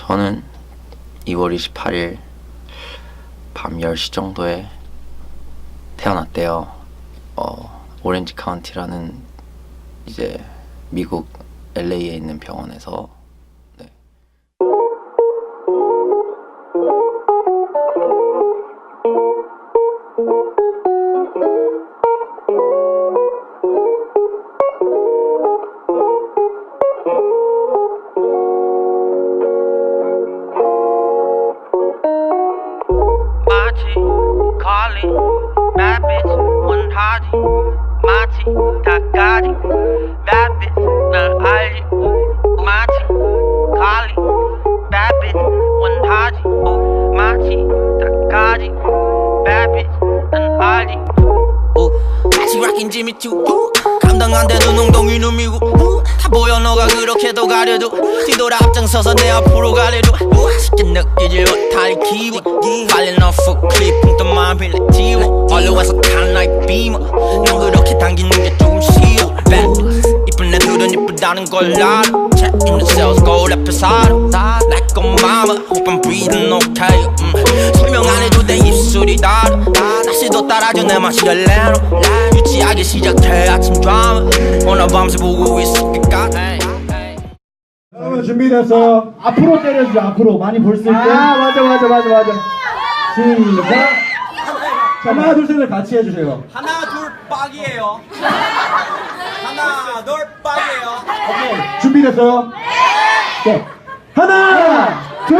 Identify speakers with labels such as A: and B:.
A: 저는 2월 28일 밤 10시 정도에 태어났대요. 어, 오렌지 카운티라는 이제 미국 LA에 있는 병원에서 네.
B: Calling bad bitch 원하지 마치 닭가지 bad bitch 널 알지 마치 calling bad bitch 원하지 마치 닭가지 bad bitch 널 알지 다시 락인 지미 투 감당 안 되는 엉덩이 누미고 보여 너가 그렇게도 가려도. 뒤돌아 앞장서서 내 앞으로 가려도. 우, 쉽게 느끼지 못할 기분. 빨리 너 훅클립 풍덩만 빌려 지워. 얼려와서 탄 나의 비머 넌 그렇게 당기는 게 조금 Bad 이쁜 애들은 이쁘다는 걸 알아. 채 있는 sales 거울 앞에 살아 Like a mama hope I'm breathing okay 음. 설명 안 해도 내 입술이 달아. 날씨도 따라줘 내 맛이 열레로 유치하게 시작해. 아침 드라마. 오늘 밤새 보고 있을까
C: 여러분 준비됐어요?
D: 앞으로 때려주죠 앞으로 많이 볼 수 있게
C: 아 맞아 맞아 맞아 맞아
D: 시작
C: 자, 하나 둘 셋을 같이 해주세요
E: 하나 둘 빡이에요. 하나 둘 빡이에요.
C: 준비됐어요? 네 하나 둘